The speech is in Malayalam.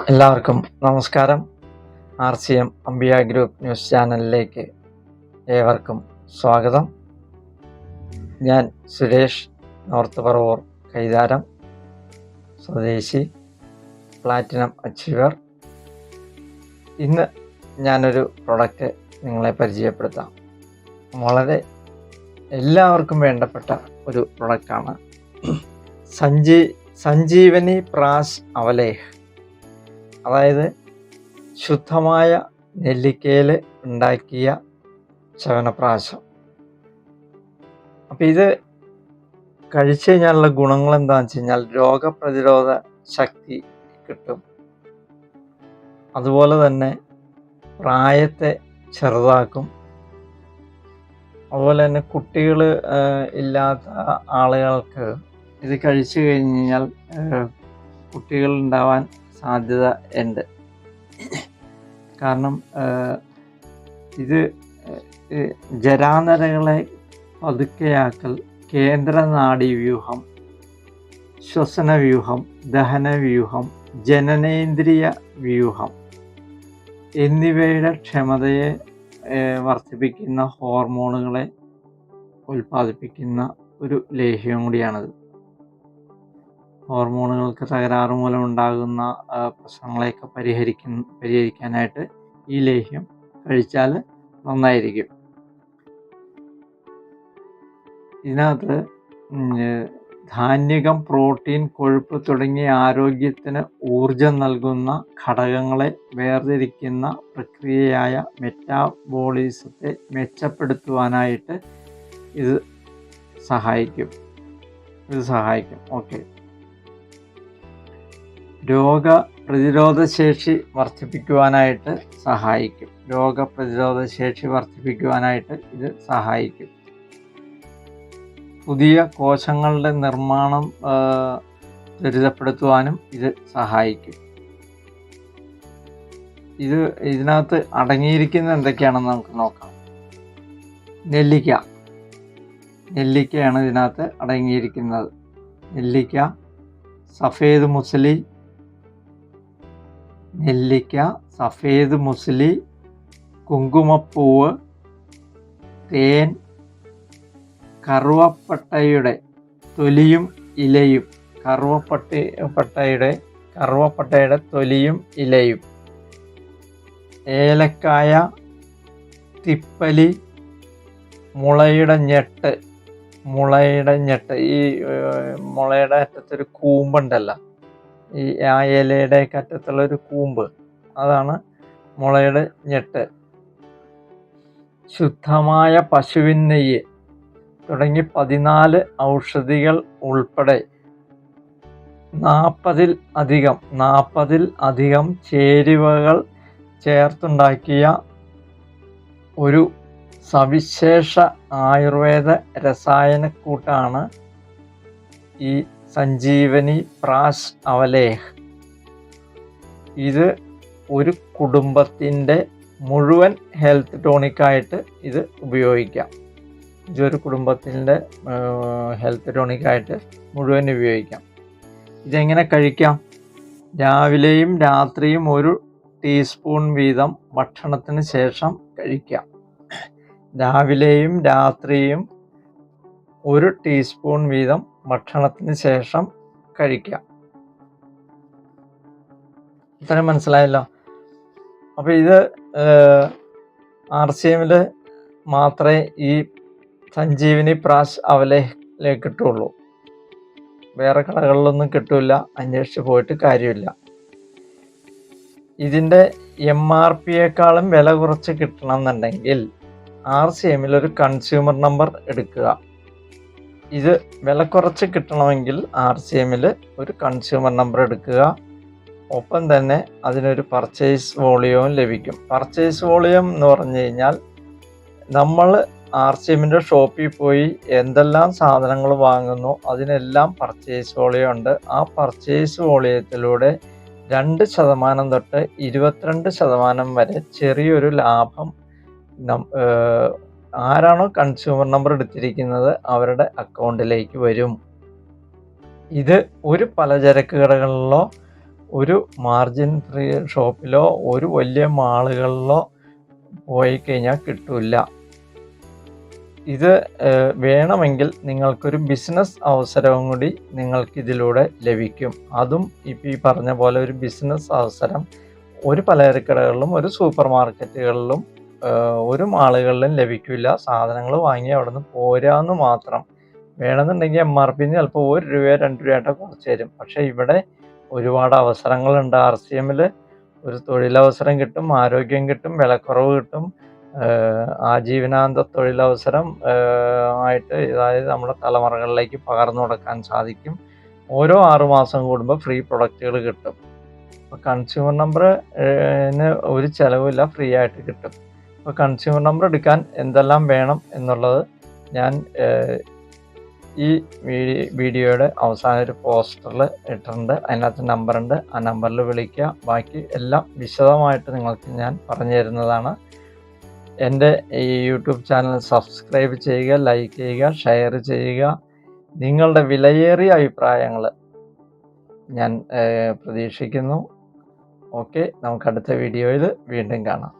എല്ലാവർക്കും നമസ്കാരം. R C M Ambiya group news ചാനലിലേക്ക് ഏവർക്കും സ്വാഗതം. ഞാൻ സുരേഷ് നോർത്ത് പറവൂർ കൈതാരം സ്വദേശി പ്ലാറ്റിനം അച്ചീവർ. ഇന്ന് ഞാനൊരു പ്രൊഡക്റ്റ് നിങ്ങളെ പരിചയപ്പെടുത്താം. വളരെ എല്ലാവർക്കും വേണ്ടപ്പെട്ട ഒരു പ്രൊഡക്റ്റാണ്. സഞ്ജീ സഞ്ജീവനി പ്രാസ് അവലേഹ്. അതായത് ശുദ്ധമായ നെല്ലിക്കയിൽ ഉണ്ടാക്കിയ ചവനപ്രാശം. അപ്പം ഇത് കഴിച്ചു കഴിഞ്ഞാലുള്ള ഗുണങ്ങൾ എന്താണെന്ന് വെച്ച് കഴിഞ്ഞാൽ രോഗപ്രതിരോധ ശക്തി കിട്ടും. അതുപോലെ തന്നെ പ്രായത്തെ ചെറുതാക്കും. അതുപോലെ തന്നെ കുട്ടികൾ ഇല്ലാത്ത ആളുകൾക്ക് ഇത് കഴിച്ചു കഴിഞ്ഞാൽ കുട്ടികൾ ഉണ്ടാവാൻ സാധ്യത ഉണ്ട്. കാരണം ഇത് ജരാനരകളെ പതുക്കെയാക്കൽ കേന്ദ്ര നാഡീവ്യൂഹം ശ്വസനവ്യൂഹം ദഹനവ്യൂഹം ജനനേന്ദ്രിയ വ്യൂഹം എന്നിവയുടെ ക്ഷമതയെ വർദ്ധിപ്പിക്കുന്ന ഹോർമോണുകളെ ഉൽപ്പാദിപ്പിക്കുന്ന ഒരു ലേഹ്യം കൂടിയാണിത്. ഹോർമോണുകൾക്ക് തകരാറ് മൂലം ഉണ്ടാകുന്ന പ്രശ്നങ്ങളെയൊക്കെ പരിഹരിക്കുന്ന പരിഹരിക്കാനായിട്ട് ഈ ലേഹ്യം കഴിച്ചാൽ നന്നായിരിക്കും. ഇതിനകത്ത് ധാന്യകം പ്രോട്ടീൻ കൊഴുപ്പ് തുടങ്ങിയ ആരോഗ്യത്തിന് ഊർജം നൽകുന്ന ഘടകങ്ങളെ വേർതിരിക്കുന്ന പ്രക്രിയയായ മെറ്റാബോളിസത്തെ മെച്ചപ്പെടുത്തുവാനായിട്ട് ഇത് സഹായിക്കും. ഇത് സഹായിക്കും. ഓക്കെ. രോഗ പ്രതിരോധ ശേഷി വർദ്ധിപ്പിക്കുവാനായിട്ട് സഹായിക്കും. രോഗപ്രതിരോധ ശേഷി വർദ്ധിപ്പിക്കുവാനായിട്ട് ഇത് സഹായിക്കും. പുതിയ കോശങ്ങളുടെ നിർമ്മാണം ത്വരിതപ്പെടുത്തുവാനും ഇത് സഹായിക്കും. ഇത് ഇതിനകത്ത് അടങ്ങിയിരിക്കുന്ന എന്തൊക്കെയാണെന്ന് നമുക്ക് നോക്കാം. നെല്ലിക്ക. നെല്ലിക്കയാണ് ഇതിനകത്ത് അടങ്ങിയിരിക്കുന്നത്. നെല്ലിക്ക സഫേദ് മുസ്ലി നെല്ലിക്ക സഫേദ് മുസ്ലി കുങ്കുമപ്പൂവ് തേൻ കറുവപ്പട്ടയുടെ തൊലിയും ഇലയും കറുവപ്പട്ട പട്ടയുടെ കറുവപ്പട്ടയുടെ തൊലിയും ഇലയും. ഏലക്കായ തിപ്പലി മുളയുടെ ഞെട്ട് മുളയുടെ ഞെട്ട്. ഈ മുളയുടെ അറ്റത്തൊരു കൂമ്പുണ്ടല്ലോ. ഈ ആ ഇലയുടെ അറ്റത്തുള്ള ഒരു കൂമ്പ്. അതാണ് മുളയുടെ ഞെട്ട്. ശുദ്ധമായ പശുവിൻ നെയ്യ്. തുടങ്ങി പതിനാല് ഔഷധികൾ ഉൾപ്പെടെ നാൽപ്പതിൽ അധികം നാൽപ്പതിൽ അധികം ചേരുവകൾ ചേർത്തുണ്ടാക്കിയ ഒരു സവിശേഷ ആയുർവേദ രസായനക്കൂട്ടാണ് ഈ സഞ്ജീവനി പ്രാശ് അവലേഹ്. ഇത് ഒരു കുടുംബത്തിന്റെ മുഴുവൻ ഹെൽത്ത് ടോണിക്കായിട്ട് ഇത് ഉപയോഗിക്കാം. ഇതൊരു കുടുംബത്തിന്റെ ഹെൽത്ത് ടോണിക്കായിട്ട് മുഴുവൻ ഉപയോഗിക്കാം. ഇതെങ്ങനെ കഴിക്കാം? രാവിലെയും രാത്രിയും ഒരു ടീസ്പൂൺ വീതം ഭക്ഷണത്തിന് ശേഷം കഴിക്കാം. രാവിലെയും രാത്രിയും ഒരു ടീസ്പൂൺ വീതം ഭക്ഷണത്തിന് ശേഷം കഴിക്കാം ഇത്രയും മനസ്സിലായല്ലോ? അപ്പോൾ ഇത് ആർ സി എമ്മിൽ മാത്രമേ ഈ സഞ്ജീവിനി പ്രാശ് അവലേ കിട്ടുള്ളൂ വേറെ കടകളിലൊന്നും കിട്ടില്ല അന്വേഷിച്ച് പോയിട്ട് കാര്യമില്ല. ഇതിന്റെ എം ആർ പിയേക്കാളും വില കുറച്ച് കിട്ടണം എന്നുണ്ടെങ്കിൽ ആർ സി എമ്മിൽ ഒരു കൺസ്യൂമർ നമ്പർ എടുക്കുക. ഇത് വില കുറച്ച് കിട്ടണമെങ്കിൽ ആർ സി എമ്മിൽ ഒരു കൺസ്യൂമർ നമ്പർ എടുക്കുക. ഒപ്പം തന്നെ അതിനൊരു പർച്ചേസ് വോളിയവും ലഭിക്കും. പർച്ചേസ് വോളിയം എന്ന് പറഞ്ഞു കഴിഞ്ഞാൽ നമ്മൾ ആർ സി എമ്മിന്റെ ഷോപ്പിൽ പോയി എന്തെല്ലാം സാധനങ്ങൾ വാങ്ങുന്നു അതിനെല്ലാം പർച്ചേസ് വോളിയം ഉണ്ട്. ആ പർച്ചേസ് വോളിയത്തിലൂടെ രണ്ട് ശതമാനം തൊട്ട് ഇരുപത്തിരണ്ട് ശതമാനം വരെ ചെറിയൊരു ലാഭം ആരാണോ കൺസ്യൂമർ നമ്പർ എടുത്തിരിക്കുന്നത് അവരുടെ അക്കൗണ്ടിലേക്ക് വരും. ഇത് ഒരു പലചരക്ക് കടകളിലോ ഒരു മാർജിൻ ഫ്രീ ഷോപ്പിലോ ഒരു വലിയ മാളുകളിലോ പോയി കഴിഞ്ഞാൽ കിട്ടില്ല ഇത് വേണമെങ്കിൽ നിങ്ങൾക്കൊരു ബിസിനസ് അവസരവും കൂടി നിങ്ങൾക്കിതിലൂടെ ലഭിക്കും. അതും ഇപ്പം ഈ പറഞ്ഞ പോലെ ഒരു ബിസിനസ് അവസരം ഒരു പലചരക്കടകളിലും ഒരു സൂപ്പർ മാർക്കറ്റുകളിലും ഒരു മാളുകളിലും ലഭിക്കില്ല സാധനങ്ങൾ വാങ്ങി അവിടെ നിന്ന് പോരാന്ന് മാത്രം. വേണമെന്നുണ്ടെങ്കിൽ എം ആർ പിന്ന് ചിലപ്പോൾ ഒരു രൂപയോ രണ്ട് രൂപയായിട്ടോ കുറച്ച് തരും. പക്ഷേ ഇവിടെ ഒരുപാട് അവസരങ്ങളുണ്ട്. ആർ സി എമ്മിൽ ഒരു തൊഴിലവസരം കിട്ടും ആരോഗ്യം കിട്ടും വിലക്കുറവ് കിട്ടും. ആജീവനാന്ത തൊഴിലവസരം ആയിട്ട് അതായത് നമ്മുടെ തലമുറകളിലേക്ക് പകർന്നു കൊടുക്കാൻ സാധിക്കും. ഓരോ ആറുമാസം കൂടുമ്പോൾ ഫ്രീ പ്രൊഡക്റ്റുകൾ കിട്ടും. അപ്പോൾ കൺസ്യൂമർ നമ്പർ ഒരു ചിലവില്ല ഫ്രീ ആയിട്ട് കിട്ടും. അപ്പോൾ കൺസ്യൂമർ നമ്പർ എടുക്കാൻ എന്തെല്ലാം വേണം എന്നുള്ളത് ഞാൻ ഈ വീഡിയോയുടെ അവസാന ഒരു പോസ്റ്ററിൽ ഇട്ടിട്ടുണ്ട്. അതിനകത്ത് നമ്പറുണ്ട് ആ നമ്പറിൽ വിളിക്കുക. ബാക്കി എല്ലാം വിശദമായിട്ട് നിങ്ങൾക്ക് ഞാൻ പറഞ്ഞു തരുന്നതാണ്. എന്റെ ഈ യൂട്യൂബ് ചാനൽ സബ്സ്ക്രൈബ് ചെയ്യുക ലൈക്ക് ചെയ്യുക ഷെയർ ചെയ്യുക. നിങ്ങളുടെ വിലയേറിയ അഭിപ്രായങ്ങൾ ഞാൻ പ്രതീക്ഷിക്കുന്നു. ഓക്കെ. നമുക്ക് അടുത്ത വീഡിയോയിൽ വീണ്ടും കാണാം.